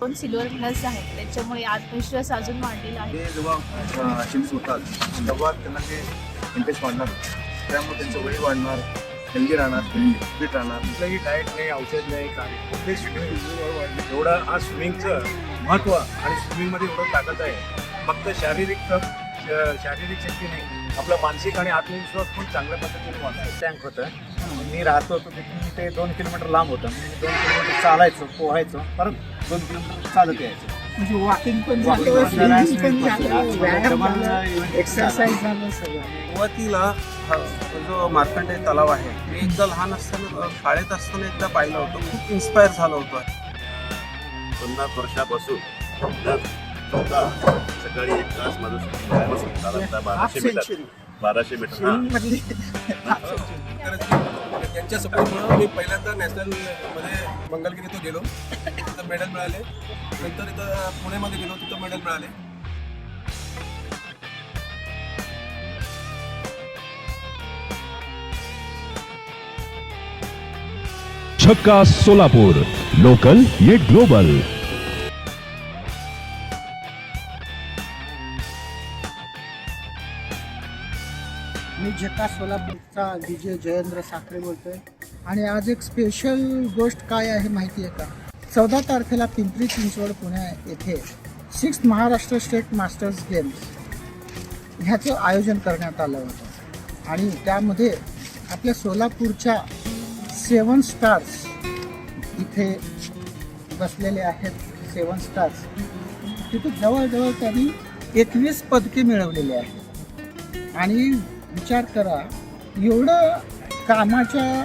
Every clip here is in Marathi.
दोन सिल्वर प्लस आहेत. त्याच्यामुळे आत्मविश्वास अजून वाढलेला आहे. ते जेव्हा अचिव्ह होतात तेव्हा त्यांना ते इंटरेस्ट वाढणार. त्यामुळे त्यांचं वय वाढणार हेल्दी राहणार फिट राहणार. कुठलंही डाएट नाही औषध नाही काय. कुठलंही स्विमिंग वाढलं एवढं आज स्विमिंगचं महत्त्व आणि स्विमिंगमध्ये एवढं ताकद आहे. फक्त शारीरिक शारीरिक शक्ती नाही. आपला मानसिक आणि आत्मविश्वास पण चांगल्या पद्धतीने वाढतो टँक होतं. मी राहतो होतो तिथून ते दोन किलोमीटर लांब होतं. मी दोन किलोमीटर चालायचो पोहायचो. परत चालत यायचं म्हणजे वॉकिंग पण एक्सरसाइज झालं सुरुवातीला हा जो मार्कंडेय तलाव आहे मी एकदा लहान असताना शाळेत असताना एकदा पाहिलं होतं. खूप इन्स्पायर झालं होतं. पन्नास वर्षापासून सकाळी एक तास माझं बाराशे मीटर बाराशे मीटर यांच्या मधली तर मी पहिल्यांदा नॅशनलमध्ये मंगलगिरी इथं गेलो. तिथं मेडल मिळाले. नंतर इथं पुण्यामध्ये गेलो तिथं मेडल मिळाले. छक्का सोलापूर लोकल ये ग्लोबल झका सोलापूरचा विजय जयेंद्र साखरे बोलतोय. आणि आज एक स्पेशल गोष्ट काय आहे माहिती आहे का? चौदा तारखेला पिंपरी चिंचवड पुणे येथे six Maharashtra state masters games ह्याचं आयोजन करण्यात आलं होतं. आणि त्यामध्ये आपल्या सोलापूरच्या सेवन स्टार्स इथे बसलेले आहेत सेवन स्टार्स तिथे जवळजवळ त्यांनी एकवीस पदके मिळवलेली आहेत. आणि विचार करा एवढं कामाच्या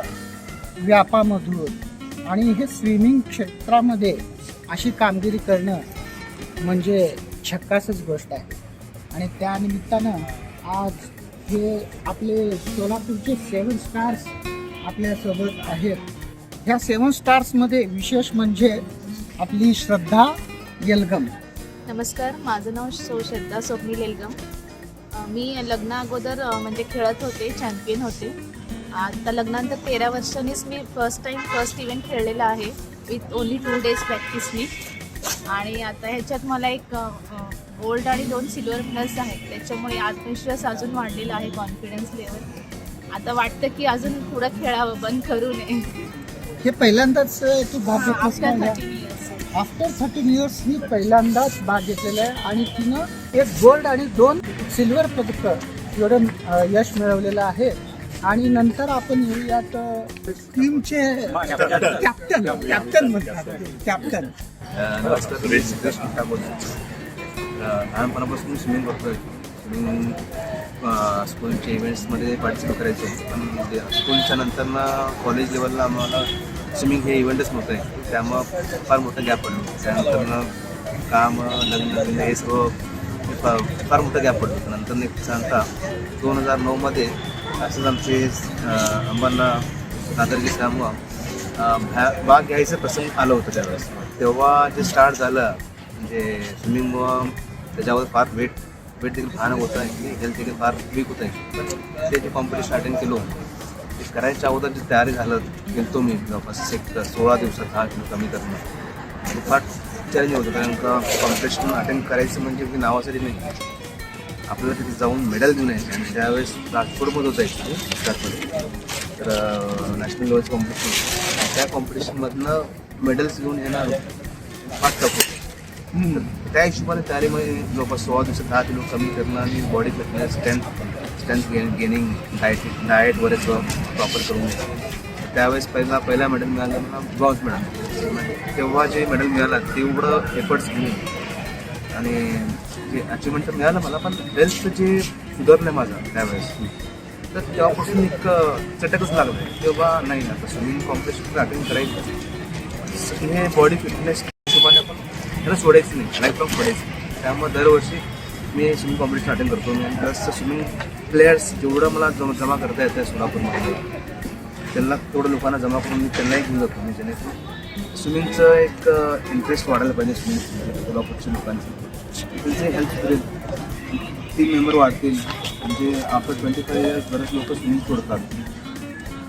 व्यापामधून आणि हे स्विमिंग क्षेत्रामध्ये अशी कामगिरी करणं म्हणजे छक्कासच गोष्ट आहे. आणि त्यानिमित्तानं आज हे आपले सोलापूरचे सेवन स्टार्स आपल्यासोबत आहेत. ह्या सेवन स्टार्समध्ये विशेष म्हणजे आपली श्रद्धा येलगम. नमस्कार माझं नाव सौ श्रद्धा स्वप्नील एलगम मी लग्ना अगोदर म्हणजे खेळत होते चॅम्पियन होते. आता लग्नानंतर तेरा वर्षांनीच मी फर्स्ट टाईम फर्स्ट इव्हेंट खेळलेला आहे. विथ ओन्ली टू डेज प्रॅक्टिसनी आणि आता ह्याच्यात मला एक गोल्ड आणि दोन सिल्वर प्लस आहेत. त्याच्यामुळे आत्मविश्वास अजून वाढलेला आहे कॉन्फिडन्स लेवल आता वाटतं की अजून पुढं खेळावं बंद करू नये. हे पहिल्यांदाच तू भाग आफ्टर थर्टीन इयर्स मी पहिल्यांदाच भाग घेतलेला आहे आणि तिनं एक गोल्ड आणि दोन सिल्वर पदक एवढं यश मिळवलेलं आहे. आणि नंतर आपण येऊयात टीमचे कॅप्टन कॅप्टन कॅप्टन नमस्कार सुरेश बोलतो लहानपणापासून स्विमिंग करतोय स्विमिंग स्कूलच्या इव्हेंट्समध्ये पार्टिसिपेट करायचो. पण स्कूलच्या नंतर ना कॉलेज लेवलला आम्हाला स्विमिंग हे इव्हेंटच नव्हतं आहे त्यामुळं फार मोठं गॅप पडलो. त्यानंतर काम लग्न हे सर्व फार फार मोठं गॅप पडलं. नंतर एक सांगता दोन हजार नऊमध्ये असंच आमचे अं, अंबांना नादरगी त्यामुळं भ्या- भाग घ्यायचं प्रसंग आलं होतं त्यावेळेस. तेव्हा जे स्टार्ट झालं म्हणजे स्विमिंग त्याच्यावर फार वेट वेट देखील भयानक होतं आहे हेल्थ देखील फार वीक होतं. आहे ते जे कॉम्पिटिशन अटेंड केलं ते करायच्या अगोदर जी तयारी झालं गेलतो मी जवळपास एक सोळा दिवसात दहा किलो कमी करणं. फार चॅलेंज होतं कारण का कॉम्पिटिशन अटेंड करायचं म्हणजे की नावासाठी नाही. आपल्याला तिथे जाऊन मेडल घेऊन यायचं आणि त्यावेळेस राजकोटमध्ये होतं आहे गुजरातमध्ये तर नॅशनल लेवलचं कॉम्पिटिशन त्या कॉम्पिटिशनमधनं मेडल्स घेऊन येणार फार टफ होतं. त्या हिशोबाने तयारीमध्ये जवळपास सोळा दिवसात दहा किलो कमी करणं आणि body fitness strength strength gain gaining diet diet वगैरे प्रॉपर करून. त्यावेळेस पहिला पहिला मेडल मिळाला मला ब्रॉन्ज मिळाला तेव्हा जे मेडल मिळालं तेवढं एफर्ट्स घेऊन. आणि जे अचिव्हमेंट तर मिळालं मला पण हेल्थ जे सुधारलं माझं त्यावेळेस. तर तेव्हापासून एक चटकच लागलं. तेव्हा नाही आता स्विमिंग कॉम्पिटिशन अटेंड करायचं. हे बॉडी फिटनेस हिशोबाने आपण त्याला सोडायचं नाही. लाईफ लॉंग सोडायचं त्यामुळे दरवर्षी मी स्विमिंग कॉम्पिटिशन अटेंड करतो मी. आणि प्लस स्विमिंग प्लेयर्स जेवढं मला जमा जमा करता येतं सोलापूरमध्ये त्यांना तेवढं लोकांना जमा करून मी त्यांनाही घेऊन जातो मी जेणेकरून स्विमिंगचं एक इंटरेस्ट वाढायला पाहिजे स्विमिंग सोलापूरच्या लोकांचं. त्यांचे हेल्थ सुधरेल टीम मेंबर वाढतील. म्हणजे आफ्टर ट्वेंटी फाईव्ह इयर्स बरेच लोक स्विमिंग सोडतात.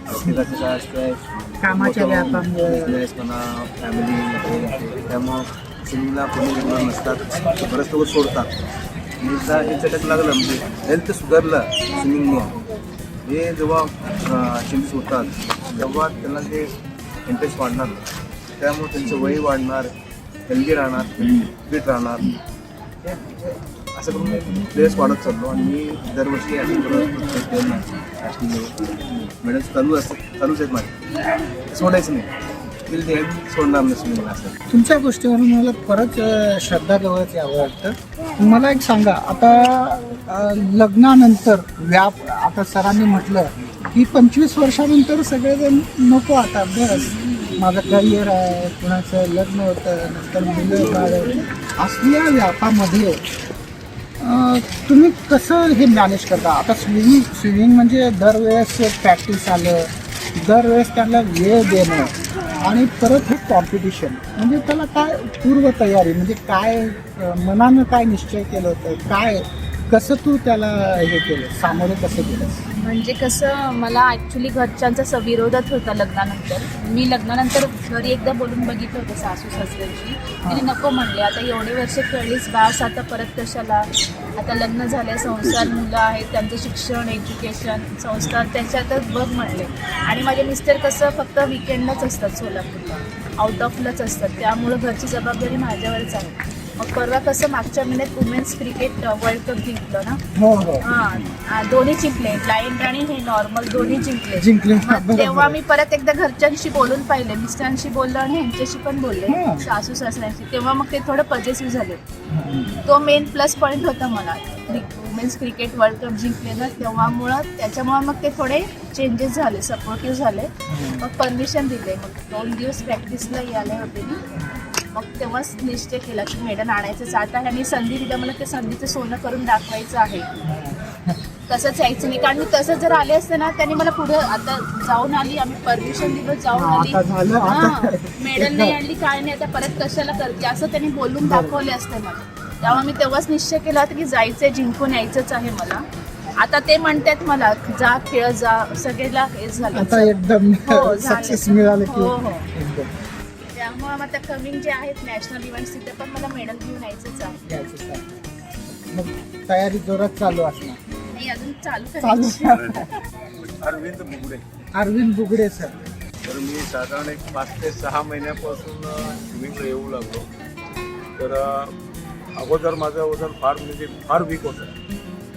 प्रत्येकाचं काय? असतं कामाच्या. बिझनेस म्हणा फॅमिली त्यामुळं स्विमिंगला कोणी नसतात. बरेच लोक सोडतात. एकदा हे चटक लागलं म्हणजे हेल्थ सुधारलं स्विमिंगमुळं हे जेव्हा चेंजेस होतात तेव्हा त्यांना ते इंटरेस्ट वाढणार त्यामुळे त्यांचं वय वाढणार हेल्दी राहणार फिट राहणार. असं करून प्लेस प्लेयर्स वाढत चाललो आणि मी दरवर्षी अटेंड करत मेडल्स चालू असतात चालूच आहेत माझे. सोडायचं नाही. टिल ते सोडणार नाही स्विमिंगला असं. तुमच्या गोष्टीवरून मला परत अ, श्रद्धा जवळच यावं वाटतं. मला एक सांगा आता अ, लग्नानंतर व्याप आता सरांनी म्हटलं की पंचवीस वर्षानंतर सगळेजण नको आता बस. माझं करिअर आहे कुणाचं लग्न होतं नंतर मुलं बाळ असल्या व्यापामध्ये तुम्ही कसं हे मॅनेज करता? आता स्विमिंग स्विमिंग म्हणजे दरवेळेस प्रॅक्टिस आलं दरवेळेस त्यांना वेळ देणं आणि परत हे कॉम्पिटिशन म्हणजे त्याला काय पूर्वतयारी म्हणजे काय मनानं काय निश्चय केलं होतं काय कसं तू त्याला हे केलं सामोरं कसं केलं म्हणजे कसं मला ॲक्च्युली घरच्यांचा स विरोधच होता लग्नानंतर. मी लग्नानंतर घरी एकदा बोलून बघितलं होतं सासू सासऱ्यांची तिने नको म्हणले आता एवढे वर्ष खेळलीस बास आता परत कशाला? आता लग्न झाले संसार मुलं आहेत त्यांचं शिक्षण एज्युकेशन संस्कार त्याच्यातच बघ म्हणले. आणि माझे मिस्टर कसं फक्त विकेंडलाच असतात सोलापूरला. आउट ऑफलाच असतात. त्यामुळं घरची जबाबदारी माझ्यावरच आहे. मग परवा कसं मागच्या महिन्यात वुमेन्स क्रिकेट वर्ल्ड कप जिंकलं ना? हो हो. हा दोन्ही जिंकले. ब्लाइंड आणि हे नॉर्मल दोन्ही जिंकले. जिंकले. मग. तेव्हा मी परत एकदा घरच्यांशी बोलून पाहिले. मिस्टरांशी बोललो आणि ह्यांच्याशी पण हा. बोलले सासू सासऱ्यांशी. तेव्हा मग ते थोडं पॉझिटिव्ह झाले. तो मेन प्लस पॉईंट होता मला. वुमेन्स क्रिकेट वर्ल्ड कप जिंकले ना तेव्हामुळं त्याच्यामुळं मग ते थोडे चेंजेस झाले सपोर्टिव्ह झाले. मग परमिशन दिले. मग दोन दिवस प्रॅक्टिसला यायला होते मी. मग तेव्हाच निश्चय केला की मेडल आणायचंच आता ह्यांनी संधी दिलं मला ते संधीचं सोनं करून दाखवायचं आहे. तसंच यायचं नाही. कारण मी तसं जर आले असते ना त्यांनी मला पुढे आता जाऊन आली आम्ही परमिशन दिलं जाऊन आली. हा? मेडल नाही आणली काय नाही आता परत कशाला करते? असं त्यांनी बोलून दाखवले असते मला. तेव्हा मी तेव्हाच निश्चय केला होता की जायचंय जिंकून यायचंच आहे मला. आता ते म्हणतात मला जा खेळ जा. सगळ्याला हे झालं. आता एकदम हो, झालं. सक्सेस मिळालं की हो, हो. त्यामुळे मग आता कमिंग जे आहेत नॅशनल इव्हेंट्स तिथे पण मला मेडल घेऊन यायचंच आहे. मग तयारी जोरात चालू असणार. नाही अजून चालू चालू करायची अरविंद बुगडे अरविंद बुगडे सर. तर मी साधारण एक पाच ते सहा महिन्यापासून स्विमिंगला येऊ लागलो. तर अ, अगोदर माझं वजन फार म्हणजे फार वीक होतं.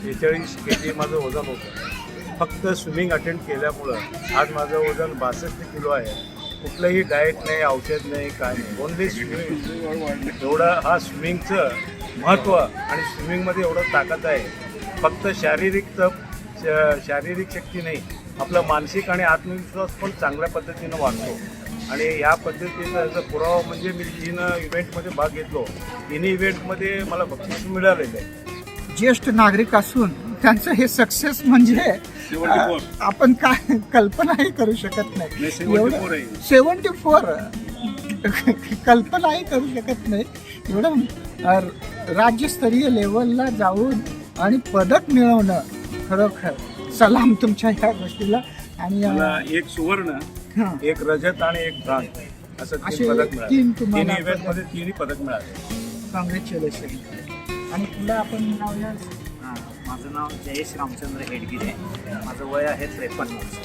बेचाळीस के जी माझं वजन होतं. फक्त स्विमिंग अटेंड केल्यामुळं आज माझं वजन बासष्ट किलो आहे. कुठलंही डाएट नाही औषध नाही काय नाही. ओनली स्विमिंग एवढं हा स्विमिंगचं महत्त्व आणि स्विमिंगमध्ये एवढं ताकद आहे. फक्त शारीरिक तप श- शारीरिक शक्ती नाही. आपला मानसिक आणि आत्मविश्वास पण चांगल्या पद्धतीनं वाढतो. आणि या पद्धतीचा याचा पुरावा म्हणजे मी जिनं इव्हेंटमध्ये भाग घेतलो. तिन्ही इव्हेंटमध्ये मला बक्षीस मिळालेलं आहे. ज्येष्ठ नागरिक असून त्यांचं हे सक्सेस म्हणजे आपण काय कल्पनाही करू शकत नाही. 74 आहे. सेवन्टी फोर कल्पनाही करू शकत नाही. एवढं अं, राज्यस्तरीय लेवलला जाऊन आणि पदक मिळवणं खरोखर. सलाम तुमच्या ह्या गोष्टीला. आणि अं, मला एक सुवर्ण हां. एक रजत आणि एक ब्रांज असं असे तीन पदक तीन तुम्हाला तिन्ही इव्हेंटमध्ये तिन्ही पदक मिळाले. कॉंग्रॅच्युलेशन आणि पुढे आपण लावूया हां, माझं नाव जयेश रामचंद्र हेडगिरे माझं वय आहे त्रेपन्न. वर्ष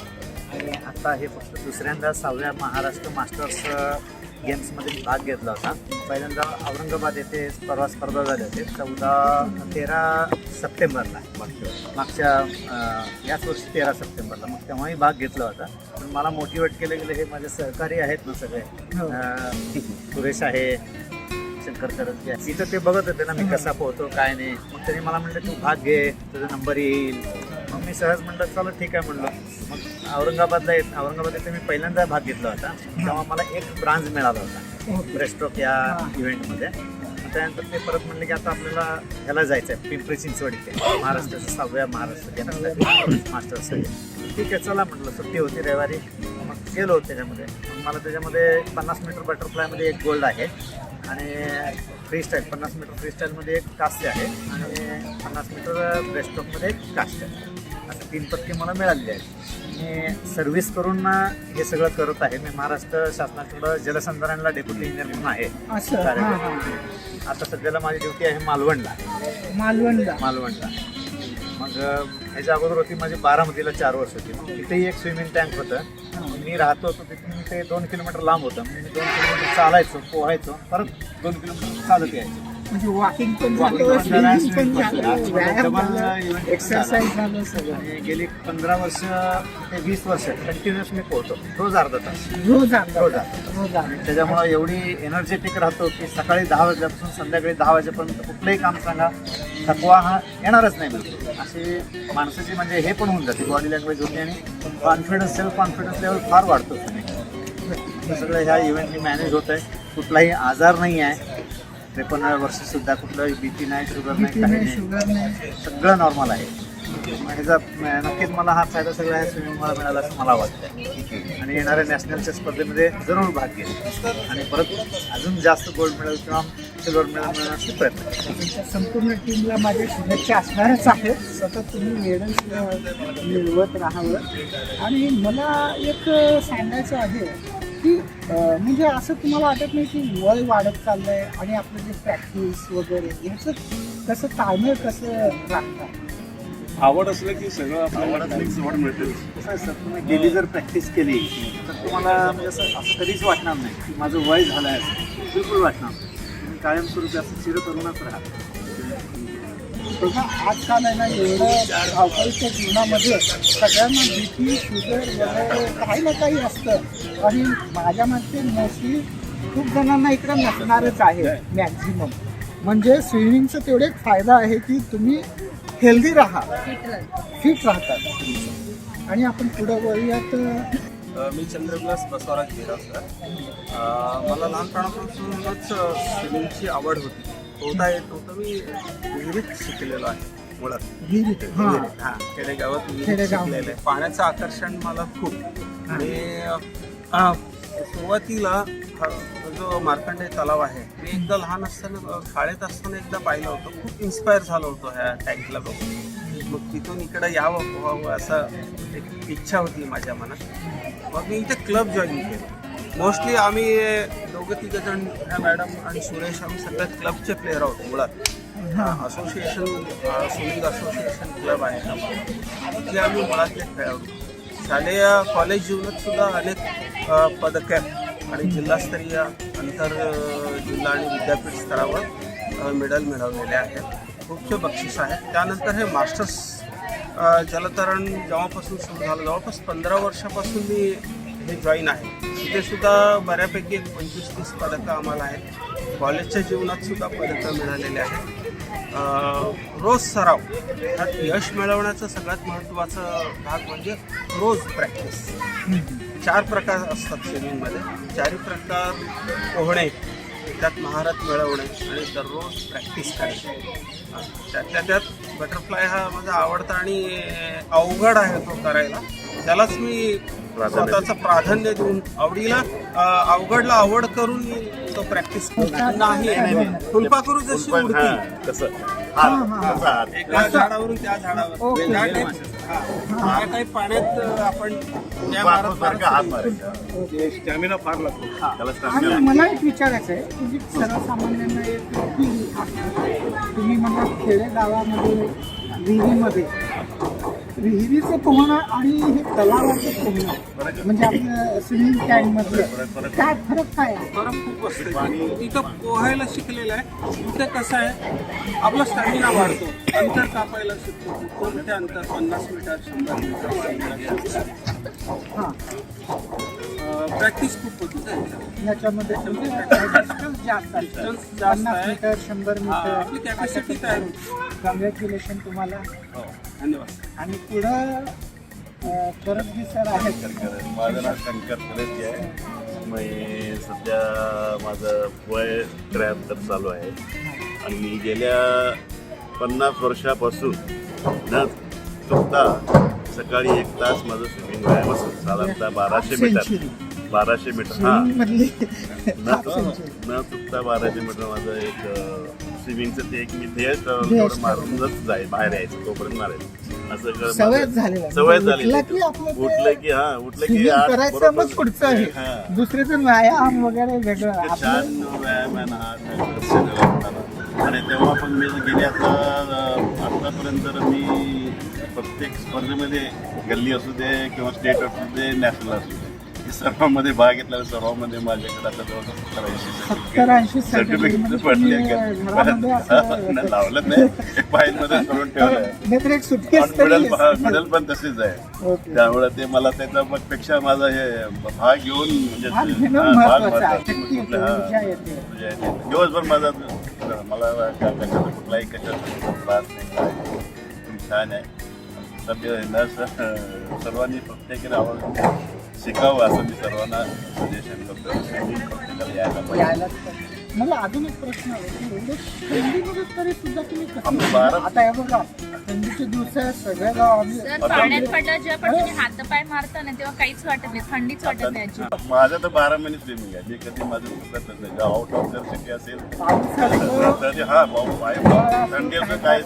आणि आता हे फक्त दुसऱ्यांदा सहाव्या महाराष्ट्र मास्टर्स गेम्समध्ये भाग घेतला होता. पहिल्यांदा औरंगाबाद येथे परवा स्पर्धा झाल्या होते. चौदा तेरा सप्टेंबरला. मागच्या अ, याच वर्षी तेरा सप्टेंबरला. मग तेव्हाही भाग घेतला होता. पण मला मोटिवेट केलं गेलं हे माझे सहकारी आहेत ना सगळे. हो. सुरेश आहे शंकर करत तिथं ते बघत होते ना मी कसा पोहतो काय नाही. मग त्यांनी मला म्हणलं तू भाग घे तुझा नंबर येईल. मग मी सहज म्हणलं चला ठीक आहे म्हणलं. मग औरंगाबादला येत औरंगाबाद येथे मी पहिल्यांदा भाग घेतला होता. तेव्हा मला एक ब्रांच मिळाला होता. ब्रेस्ट्रोक या इव्हेंटमध्ये त्यानंतर ते परत म्हणले की आता आपल्याला ह्याला जायचं आहे पिंपरी चिंचवड इथे. महाराष्ट्राच्या सहाव्या महाराष्ट्र गेम्स मास्टर्ससाठी ठीक आहे चला म्हटलं सुट्टी होती रविवारी. मग गेलो त्याच्यामध्ये. मला त्याच्यामध्ये पन्नास मीटर बटरफ्लायमध्ये एक गोल्ड आहे. आणि फ्री स्टाईल पन्नास मीटर फ्री स्टाईलमध्ये एक कास्य आहे. आणि पन्नास मीटर ब्रेस्टॉकमध्ये एक कास्य आहे. असं तीन पदके मला मिळालेली आहेत. मी सर्व्हिस करून हे सगळं करत आहे. मी महाराष्ट्र शासनाकडं जलसंधारणला डेप्युटी इंजिनियर म्हणून आहे. आता सध्याला माझी ड्युटी आहे मालवणला. मालवणला. मालवणला. मग ह्याच्या अगोदर होती माझी बारामतीला चार वर्ष होती. मग तिथेही एक स्विमिंग टँक होतं. मी राहतो होतो तिथून ते दोन किलोमीटर लांब होतं. म्हणजे मी दोन किलोमीटर चालायचो पोहायचो परत दोन किलोमीटर चालत यायचो. म्हणजे वॉकिंग पण Walking झालं पण झालं, स्विमिंग पण swimming पण झालं झालं. व्यायाम Double झालं event एक्सरसाइज झालं सगळं. आणि गेली पंधरा वर्ष ते वीस वर्ष कंटिन्युअस मी पोहतो. रोज अर्धा तास. रोज आणलं रोज रोज आणलं त्याच्यामुळं एवढी एनर्जेटिक राहतो की सकाळी दहा वाजल्यापासून संध्याकाळी दहा वाजेपर्यंत कुठलंही काम सांगा थकवा हा येणारच नाही बिलकुल अशी माणसाची म्हणजे हे पण होऊन जाते. बॉडी लँग्वेज होते आणि कॉन्फिडन्स सेल्फ कॉन्फिडन्स लेवल फार वाढतो. हे सगळं ह्या इव्हेंटनी मॅनेज होत आहे कुठलाही आजार नाही आहे. त्रेपन्न वर्षसुद्धा कुठलाही बीपी नाही शुगर नाही काही नाही नाही. शुगर नाही. सगळं नॉर्मल आहे. ह्याचा नक्कीच मला हा फायदा सगळा ह्या स्विमिंगमुळे मिळाला असं मला वाटतं आणि येणाऱ्या नॅशनलच्या स्पर्धेमध्ये जरूर भाग घेईल. आणि परत अजून जास्त गोल्ड मेडल किंवा सिल्वर मेडल मिळवण्याचा प्रयत्न संपूर्ण टीमला माझ्या शुभेच्छा असणारच आहेत. सतत तुम्ही मेडल्स मिळवत राहावं. आणि मला एक सांगायचं आहे. की म्हणजे असं तुम्हाला वाटत नाही की वय वाढत चाललंय आणि आपलं जे प्रॅक्टिस वगैरे याचं कसं ताळमेळ कसं राखतात आवड असलं की सगळं आवड असली की सवड मिळते कसं आहे सर तुम्ही डेली जर प्रॅक्टिस केली तर तुम्हाला म्हणजे असं असं कधीच वाटणार नाही. की माझं वय झालं आहे असं. बिलकुल वाटणार नाही. तुम्ही कायमस्वरूपी असं चिरतरुणच राहा. बघा आजकाल आहे ना एवढं धावपळीच्या जीवनामध्ये सगळ्यांना बी पी शुगर वगैरे काही ना काही असतं. आणि माझ्या मते मोस्टली खूप जणांना इकडं नसणारच आहे मॅक्झिमम. म्हणजे स्विमिंगचा तेवढे एक फायदा आहे की तुम्ही हेल्दी राहा. फिट राहतात आणि आपण पुढं वळूयात. मी चंद्रविलास बसवराज अ, मला लहानपणापासूनच स्विमिंगची आवड होती. पोहता येत नव्हतं मी विहिरीत शिकलेलो आहे मुळात. विहिरीत हां. विहिरीत, हा. खेडेगावात विहिरीत. शिकलेलं आहे. पाण्याचं आकर्षण मला खूप. आणि अ, सुरुवातीला हा जो मार्कंडे तलाव आहे मी एकदा लहान असताना अ, शाळेत असताना एकदा पाहिलं होतं. खूप इन्स्पायर झालो होतो ह्या टँकला बघून. मग तिथून इकडं यावं पोहावं असं एक इच्छा होती माझ्या मनात. मग मी इथे क्लब जॉईन केलं. मोस्टली आम्ही दोघं तिघं जण ह्या मॅडम आणि सुरेश आम्ही सगळ्या क्लबचे प्लेअर आहोत मुळात. असोसिएशन स्विमिंग असोसिएशन क्लब आहे. तिथले आम्ही मुळातले खेळाडू शालेय कॉलेज जीवनात सुद्धा अनेक पदके आणि जिल्हास्तरीय आंतर जिल्हा आणि विद्यापीठ स्तरावर मेडल मिळवलेले आहेत. खूपसे बक्षीस आहेत. त्यानंतर हे मास्टर्स जलतरण जेव्हापासून सुरू झालं जवळपास पंधरा वर्षापासून मी हे जॉईन आहे. तिथे सुद्धा बऱ्यापैकी एक पंचवीस तीस पदकं आम्हाला आहेत. कॉलेजच्या जीवनात सुद्धा पदकं मिळालेले आहेत. रोज सराव. ह्यात यश मिळवण्याचा सगळ्यात महत्त्वाचा भाग म्हणजे रोज प्रॅक्टिस चार प्रकार असतात स्विमिंगमध्ये चारही प्रकार पोहणे त्यात महारत मिळवणे आणि दररोज प्रॅक्टिस करणे. त्यातल्या त्यात बटरफ्लाय हा माझा आवडता आणि अवघड आहे तो करायला. त्यालाच मी स्वतःचं प्राधान्य देऊन आवडीला अवघडला आवड करून तो प्रॅक्टिस नाही फुलपाखरू जशी उडती. कसं एका झाडावरून त्या झाडावर. हा, टाईप पाण्यात आपण त्या मारत सारखा हात मारत मारायचा. स्टॅमिना फार लागतो. त्याला आणि स्टॅमिना मला एक विचारायचं आहे तुम्ही सर्वसामान्यांना एक तुम्ही म्हणा खेडेगावामध्ये विहिरीमध्ये विहिरीचं पोहणं आणि हे तलावाचं पोहणं म्हणजे आपलं स्विमिंग टँक मधलं काय फरक काय फरक खूप असतो. तिथं पोहायला शिकलेलं आहे. तिथे कसं आहे आपला स्टॅमिना वाढतो. अंतर कापायला शिकतो. कोणते अंतर? पन्नास मीटर शंभर मीटर हां. प्रॅक्टिस खूप होती. याच्यामध्ये जास्त पन्नास. मीटर शंभर आपली मीटर. कॅपॅसिटी तयार होती. कॉंग्रॅच्युलेशन तुम्हाला. हो धन्यवाद. आणि पुढं करपजी सर आहेत. माझं नाव शंकर खरेदी आहे. मी सध्या माझं वय त्र्याहत्तर चालू आहे. आणि मी गेल्या पन्नास वर्षापासून न चुकता सकाळी एक तास माझं स्विमिंग व्यायाम असतो. साधारणतः बाराशे मीटर. बाराशे मीटर हा. न. न चुकता बाराशे मीटर माझं एक स्विमिंगचं ते एक मी ध्येय मारूनच जाईल. बाहेर यायचं तोपर्यंत मारायचं सवयच झालेला आहे. सवय म्हणजे झालेली उठलं की आपलं ते उठलं की हा उठलं की आठ करायचं बरोबर- मग पुढचं आहे. दुसरीतून व्यायाम वगैरे वेगळं इतकं आपलं छान व्यायाम आहे ना हा. आणि तेव्हा पण मी गेले आता आतापर्यंत तर मी प्रत्येक स्पर्धेमध्ये गल्ली असू दे किंवा स्टेट असू दे नॅशनल असू दे सर्वांमध्ये भाग घेतला सर्वांमध्ये माझ्याकडे आता सत्तर ऐंशी सर्टिफिकेट पडले लावलं नाही. एक फाईलमध्ये करून ठेवलं मेडल पण तसेच आहे. त्यामुळे ते मला त्याच्या मग पेक्षा माझा हे भाग घेऊन. दिवसभर माझा मला कुठलाही कशाचा त्रास नाही छान आहे. सभ्य नर्स सर्वांनी प्रत्येकाने आवड शिकावं असं मी सर्वांना सजेशन करतो प्रत्येकाला यायला पाहिजे. यायलाच पाहिजे. मला अजून एक प्रश्न आहे की एवढे थंडीमध्ये तरी सुद्धा तुम्ही आम्ही कसं बारा- आता हे बघा थंडीचे दिवस आहे सगळ्या पाण्यात पडलं जेव्हा पण तुम्ही हातपाय मारता ना तेव्हा काहीच वाटत नाही थंडीच वाटत नाही अजिबात. माझं तर बारा महिने स्विमिंग आहे मी कधी माझं चुकतच नाही. आउट ऑफ जर सिटी असेल पावसाळ्यात तर हा भाऊ पाय थंडी असं काहीच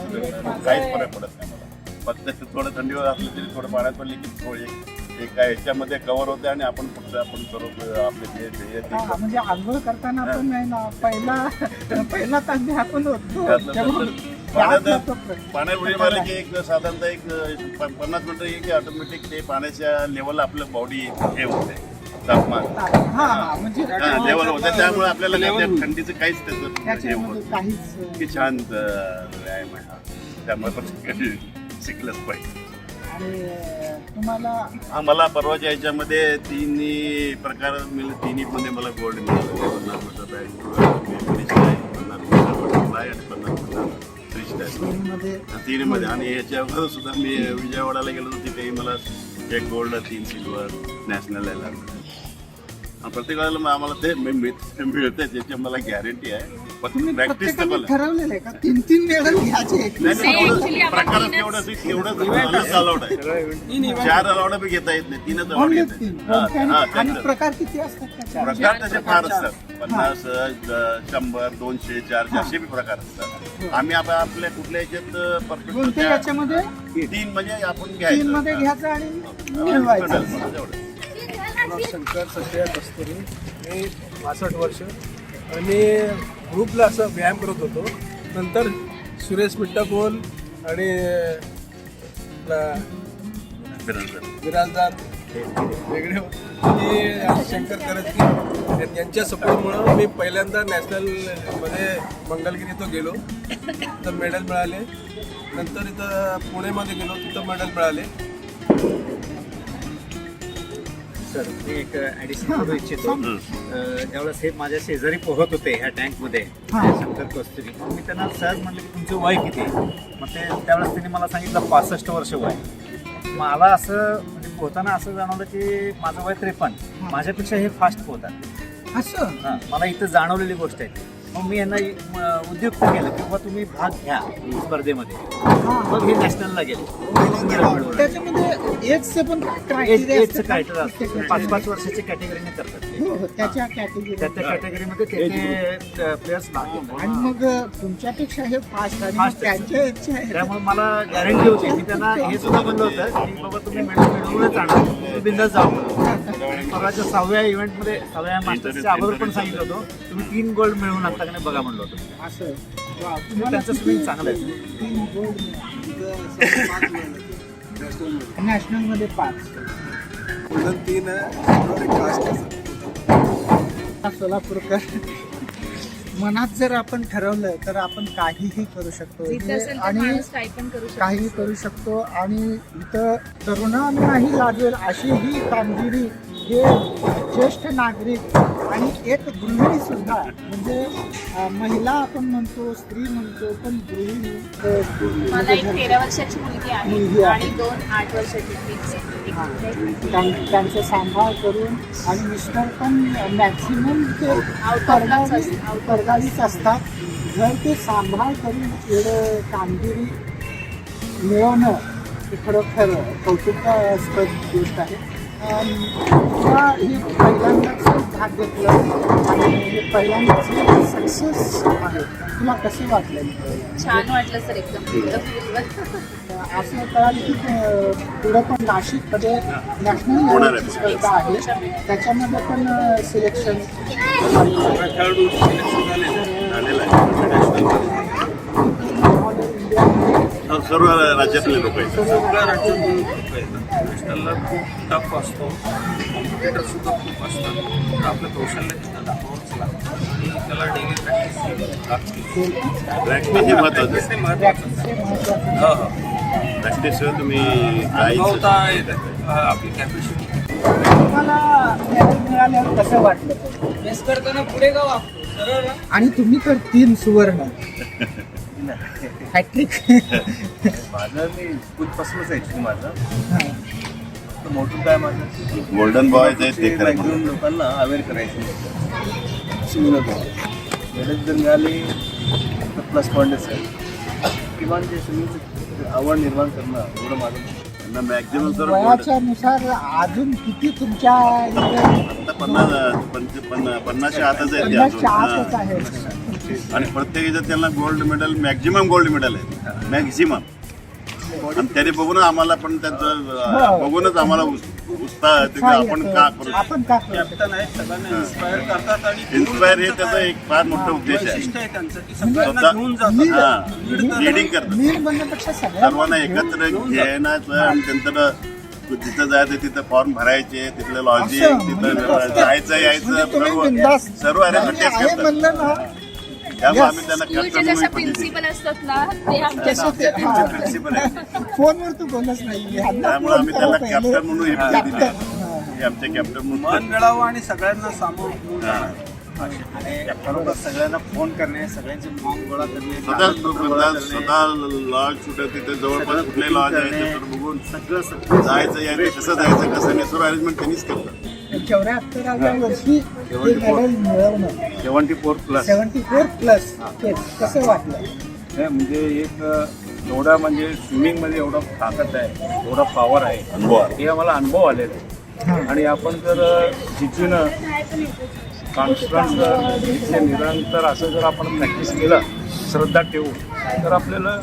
काहीच फरक पडत नाही मला. फक्त थोडं थंडीवर असलं तरी थोडं पाण्यात पडले की थोडं एक एका ह्याच्यामध्ये कव्हर होते आणि आपण पुढचं आपण सर्व आपले जे जे ते हा, म्हणजे आंघोळ करताना पण नाही ना पहिला पहिला तांबे आपण होतो. घातलं तेव्हा पाण्यात तो प्रश्न. पाण्यात उडी मारली की एक साधारणतः एक प- पन्नास मिनिटं एक ऑटोमॅटिक ते पाण्याच्या लेवल आपलं बॉडी हे होते. तापमान. हा हा म्हणजे लेवल होते. त्यामुळे आपल्याला काही त्या थंडीचं काहीच त्याचं हे होत त्याच्यामध्ये नाही. काहीच की छान अं, व्यायाम आहे. हा त्यामुळे प्रत्येकाने शिकलंच पाहिजे. आणि तुम्हाला हा मला परवाच्या याच्यामध्ये तिन्ही प्रकार मिळले. तिन्ही मध्ये मला गोल्ड मिळालं. पन्नास पन्नास बटरफ्लाय आणि पन्नासमध्ये आणि याच्या अगोदर सुद्धा मी विजयवाडाला गेलो होतो तिथेही मला एक गोल्ड तीन सिल्वर नॅशनल यायला प्रत्येक वेळेला मग आम्हाला ते मिळ- मिळ- मिळते त्याची मला गॅरंटी आहे. तुम्ही प्रत्येकाने ठरवलेलं आहे का? तीन मेडल घ्यायचे. प्रकारच अलाउड आहे. चार अलाउड बी घेता येत नाही तीनच अलाउड घेता हा, आणि हा. प्रकार किती असतात? प्रकार त्याचे फार असतात. पन्नास शंभर दोनशे चारशे असे बी प्रकार असतात. आम्ही आता आपल्या कुठल्या याच्यात परफेक्ट याच्यामध्ये? तीन म्हणजे आपण तीन घ्यायचं. मध्ये घ्यायचं आणि हा. शंकर सत्या कस्तुरी मी बासष्ट वर्ष आणि ग्रुपला असं व्यायाम करत होतो. नंतर सुरेश मिट्टापोल आणि विराजदार. वेगळे आणि शंकर करत यांच्या सपोर्टमुळं मी पहिल्यांदा नॅशनलमध्ये मंगलगिरी इथं गेलो. तिथं मेडल मिळाले. नंतर इथं पुणेमध्ये गेलो तिथं मेडल मिळाले. सर मी एक ॲडिशन करू इच्छितो. त्यावेळेस हे माझ्या शेजारी पोहत होते ह्या टँकमध्ये. शंकर कस्तुरी. मग मी त्यांना सहज म्हटलं की तुमचं वय किती? मग ते त्यावेळेस त्यांनी मला सांगितलं पासष्ट वर्ष वय. मला असं म्हणजे पोहताना असं जाणवलं की माझं वय त्रेपन्न. माझ्यापेक्षा हे फास्ट पोहतात. असं? हां. मला इथं जाणवलेली गोष्ट आहे मग मी यांना उद्युक्त केलं की बाबा तुम्ही भाग घ्या स्पर्धेमध्ये. मग हे नॅशनलला गेले. त्याच्यामध्ये एजचे पण एजचं असतात काहीतरी का? असतं. पाच पाच वर्षाच्या कॅटेगरीने करतात ते. हो, हो, त्याच्या कॅटेगरी त्या त्या कॅटेगरीमध्ये ते प्लेयर्स लागतात आणि मग तुमच्यापेक्षा हे फास्ट आणि Fast त्यांच्या चे आहेत. त्यामुळे मला गॅरंटी होती. मी त्यांना हे सुद्धा म्हणलं होतं की बाबा तुम्ही मेडल मिळवूनच आणा. तुम्ही बिंदास जाऊ परवाच्या सहाव्या इव्हेंटमध्ये सहाव्या मास्टर्सच्या अगोदर पण सांगितलं होतं. तुम्ही तीन गोल्ड मिळवून आणता का नाही बघा म्हणलं होतं. असं त्यांचं स्विंग चांगलं आहे. तीन gold नॅशनलमध्ये पाच. तीन सोलापूरकर. मनात जर आपण ठरवलं तर आपण काहीही करू शकतो. तर आणि माणूस काही पण करू शकतो. आणि इथं तरुणांनाही लाजेल अशी ही कामगिरी हे ज्येष्ठ नागरिक आणि एक गृहिणी सुद्धा म्हणजे महिला आपण म्हणतो स्त्री म्हणतो पण गृहिणी मला एक तेरा वर्षाची मुलगी आहे. आणि दोन आठ वर्षाची त्यांचा सांभाळ करून आणि मिस्टर पण मॅक्सिमम ते परगावी असतात. जर ते सांभाळ करून एवढं कामगिरी मिळवणं हे खरोखर कौतुकास्पद गोष्ट आहे किंवा ही पहिल्यांदाच भाग घेतलं. आणि पहिल्यांदाच सक्सेस आहे. तुला कसं वाटलं? छान वाटलं सर एकदम असं कळालं की पुढं पण नाशिकमध्ये नॅशनल होणार आहे. लेवलची स्पर्धा आहे. त्याच्यामध्ये पण सिलेक्शन खेळाडू सिलेक्शन झाले झालेलं आहे. सर्व राज्यातले लोक आहेत. सगळ्या राज्यातून लोकं येतात नॅशनलला खूप टफ असतो. कॉम्पिटिटर सुद्धा खूप असतात. तर आपलं कौशल्य तिथं दाखवावंच लागतं. आणि त्याला डेली प्रॅक्टिस लागते. प्रॅक्टिस हे महत्वाचं ते हे महत्त्वाचं हो हो. प्रॅक्टिसशिवाय तुम्ही अनुभवता आपली कॅपॅसिटी तुम्हाला मेडल मिळाल्यावर कसं वाटलं? करताना पुढे सरळ आणि तुम्ही तर तीन सुवर्ण. हॅट्रिक माझं मी स्कूलपासूनच ॲक्च्युली माझं. तर मोठं काय माझं? गोल्डन बॉयज आहेत ते खरं घेऊन लोकांना अवेअर करायचं स्विमिंग मेडल जर मिळाली तर प्लस पॉईंटच आहे किमान जे स्विमिंगचं आवड निर्माण करणं एवढं माझं त्यांना मॅक्झिमम सर्व वयाच्या नुसार अजून किती तुमच्या इथे पन्नास पंच- पन्ना- पन्नासच्या आतच आहेत ते पन्नासच्या अजून. आतच हा. आहे आणि प्रत्येक याच्यात त्यांना gold medal maximum gold medal आहे. मॅक्झिमम आणि त्याने बघून आम्हाला पण त्यांचं हो. बघूनच आम्हाला उत्साह येतो. की आपण का करू? कॅप्टन आहेत सगळ्यांना इन्स्पायर करतात आणि इन्स्पायर हे त्याचा एक फार मोठं उद्देश आहे. वैशिष्ट्य आहे त्यांचं की सगळ्यांना स्वतः- घेऊन लीड- जातात. हा लिडिंग करतात. सर्वांना एकत्र घेण्याचं आणि त्यांचं जिथं जायचं तिथं फॉर्म भरायचे तिथलं लॉजिंग म्हणजे तिथं फक्त- जायचं यायचं म्हणजे तुम्ही सर्व सर्व अरेंजमेंट आहे करतात. त्यामुळे. आम्ही त्यांना स्कूलचे कॅप्टन जसे म्हणून प्रिन्सिपल असतात ना ते आमच्या तसं ते हा. प्रिन्सिपल आहे फोनवर तू बोलत नाही ह्यांना त्यामुळे आम्ही करा त्याला पहिले. कॅप्टन म्हणून हे पद्धती दिली कॅप्टन. हा. हे आमचे कॅप्टन मन म्हणून मिळावं आणि सगळ्यांना सामावून घेऊन सगळ्यांना फोन करणे सगळ्यांचे फॉर्म गोळा करणे स्वतः कागदपत्र गोळा स्वतः करणे, स्वतः लॉज कुठे तिथे जवळपास कुठले लॉज आहे ते बघून सगळं सगळं जायचं यायचं कसं जायचं कसं नाही सर्व अरेंजमेंट त्यांनीच करतात चौऱ्याहत्तराव्या वर्षी हे. मेडल मिळवणं. Seventy four plus seventy four plus कसं वाटलं? म्हणजे एक एवढा म्हणजे स्विमिंगमध्ये एवढा ताकद आहे एवढा पॉवर आहे. अनुभव आहे. हे आम्हाला अनुभव आलेला. आहे आणि आपण जर जिजूनं कॉन्फिडन्स निरंतर असं जर आपण प्रॅक्टिस केलं श्रद्धा ठेवून तर आपल्याला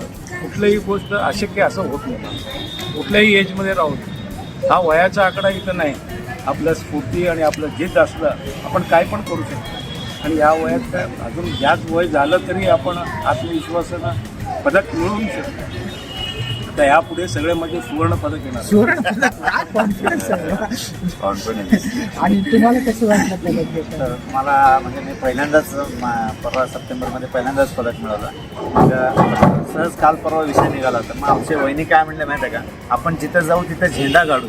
कुठलीही गोष्ट अशक्य असं होत नाही. कुठल्याही एजमध्ये राहून हा वयाचा आकडा इथं नाही. आपलं स्फूर्ती आणि आपलं जिद्द असलं आपण काय पण करू शकतो. आणि या वयात काय अजून याच वय झालं तरी आपण आत्मविश्वासानं पदक मिळवू शकतो. आता यापुढे सगळे म्हणजे सुवर्ण पदक येणार. सुवर्ण पदक, काय confidence आहे. कॉन्फिडन्स आणि तुम्हाला कसं वाटलं पदक? तर मला म्हणजे मी पहिल्यांदाच परवा सप्टेंबरमध्ये पहिल्यांदाच पदक मिळवलं. सहज काल परवा विषय निघाला होता. मग आमचे वहिनी काय म्हणले माहिती आहे का? आपण जिथं जाऊ तिथं झेंडा काढू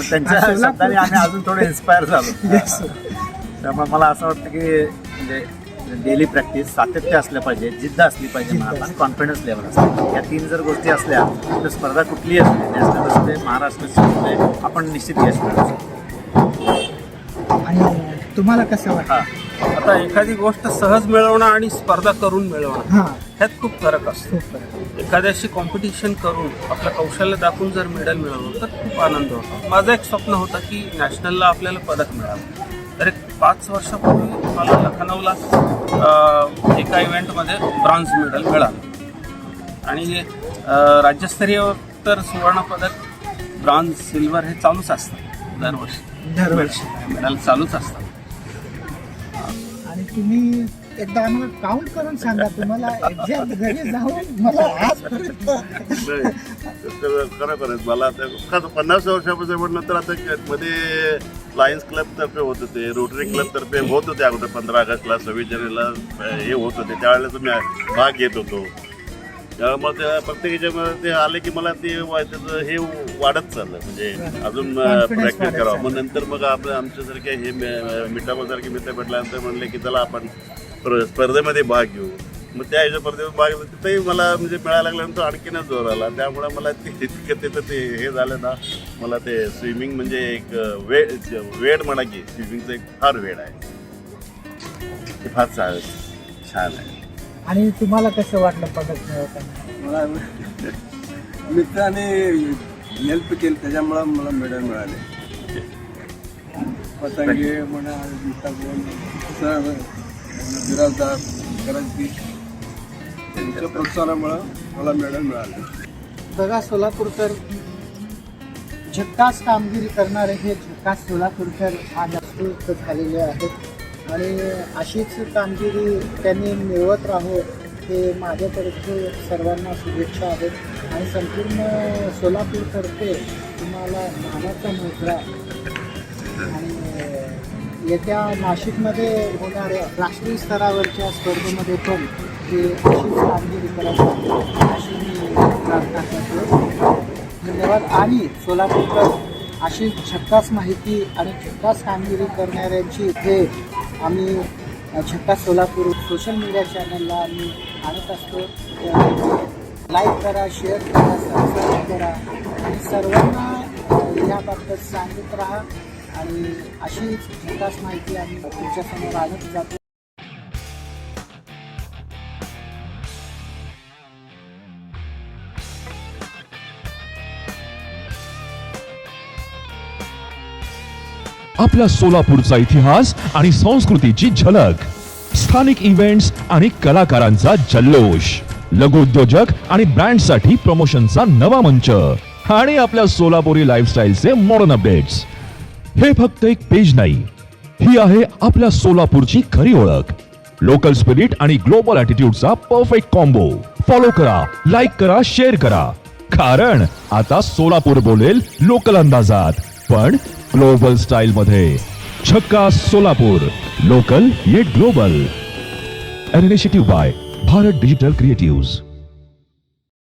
त्यांच्या शब्दाने आम्ही अजून थोडे इन्स्पायर झालो. त्यामुळे मला असं वाटतं की म्हणजे डेली प्रॅक्टिस सातत्य असलं पाहिजे जिद्द असली पाहिजे आणि कॉन्फिडन्स लेवल असतं या तीन जर गोष्टी असल्या तर स्पर्धा कुठलीही असू दे नॅशनल असू दे महाराष्ट्र असू दे आपण निश्चित यश मिळवू आणि तुम्हाला कसं वाटलं हा. आता एखादी गोष्ट सहज मिळवणं आणि स्पर्धा करून मिळवणं ह्यात खूप फरक असतो. एखाद्याशी कॉम्पिटिशन करून आपलं कौशल्य दाखवून जर मेडल मिळवलं तर खूप आनंद होतो. माझं एक स्वप्न होतं की नॅशनलला आपल्याला पदक मिळावं. तर एक पाच वर्षापूर्वी मला लखनौला एका इव्हेंटमध्ये ब्रॉन्झ मेडल मिळालं. आणि राज्यस्तरीय तर सुवर्णपदक ब्रॉन्झ सिल्वर हे चालूच असतं. दरवर्षी. दरवर्षी. मेडल चालूच असतात आणि तुम्ही एकदा आम्हाला काउंट करून सांगा तुम्हाला एक्झॅक्ट घरी जाऊन मला आजपर्यंत खरोखरच मला आता खरं पन्नास वर्षापासून पण नंतर आता मध्ये लायन्स क्लब तर्फे होत होते रोटरी क्लब तर्फे होत होते अगोदर पंधरा ऑगस्टला सव्वीस जानेवारीला अं, हे होत होते. त्यावेळेला तुम्ही भाग घेत होतो. त्यामुळे त्या प्रत्येक ह्याच्यामध्ये ते आले की मला ते वा- त्याचं हे वाढत चाललं. म्हणजे अजून Confidence प्रॅक्टिस वाढत करावं. मग नंतर मग आपलं आमच्यासारखे हे मिठापासारखे मित्र भेटल्यानंतर म्हणले की चला आपण स्पर्धेमध्ये भाग घेऊ. मग त्या ह्याच्या स्पर्धेमध्ये भाग घेतला. तिथेही मला म्हणजे मिळायला लागल्यानंतर आणखीनच जोर आला. त्यामुळे मला ते तितकं तिथं ते हे झालं ना मला ते स्विमिंग म्हणजे एक वेळ वेळ म्हणा की स्विमिंगचं एक फार वेळ आहे. ते फार छान छान आहे. आणि तुम्हाला कसं वाटलं पदक मिळवताना? मला मित्राने हेल्प केली त्याच्यामुळं मला मेडल मिळाले. पतंगे म्हणा सर बिराजदार करंजी त्यांच्या प्रोत्साहनामुळं मला मेडल मिळालं. बघा सोलापूरकर झक्कास कामगिरी करणारे हे झक्कास सोलापूरकर आज अस्फूर्त झालेले आहेत. आणि अशीच कामगिरी त्यांनी मिळवत राहो हे माझ्यातर्फे सर्वांना शुभेच्छा आहेत. आणि संपूर्ण सोलापूरतर्फे तुम्हाला मानाचा मुद्रा आणि येत्या नाशिकमध्ये होणाऱ्या राष्ट्रीय स्तरावरच्या स्पर्धेमध्ये पण ते अशीच कामगिरी करत अशी मी प्रार्थना करतो धन्यवाद. आणि सोलापूरकर अशी छक्कास माहिती आणि छक्कास कामगिरी करणाऱ्यांची हे आम्ही झक्कास सोलापूर सोशल मीडिया चॅनलला आम्ही आणत असतो. लाईक करा शेअर करा सबस्क्राईब करा. आणि सर्वांना याबाबत सांगत राहा. आणि अशी विकास माहिती आम्ही तुमच्यासमोर आणत जातो. आपल्या सोलापूरचा इतिहास आणि संस्कृतीची झलक स्थानिक इव्हेंट्स आणि कलाकारांचा जल्लोष लघुउद्योजक आणि ब्रँडसाठी प्रमोशनचा नवा मंच आणि आपल्या सोलापुरी लाईफस्टाईलचे मॉडर्न अपडेट्स हे फक्त एक पेज नाही. ही आहे आपल्या सोलापूरची खरी ओळख. लोकल स्पिरिट आणि ग्लोबल अॅटिट्यूडचा परफेक्ट कॉम्बो फॉलो करा लाईक करा शेअर करा. कारण आता सोलापूर बोलेल लोकल अंदाजात. पण ग्लोबल स्टाईल मध्ये. छक्का Solapur. Local yet global an initiative Bharat digital Digital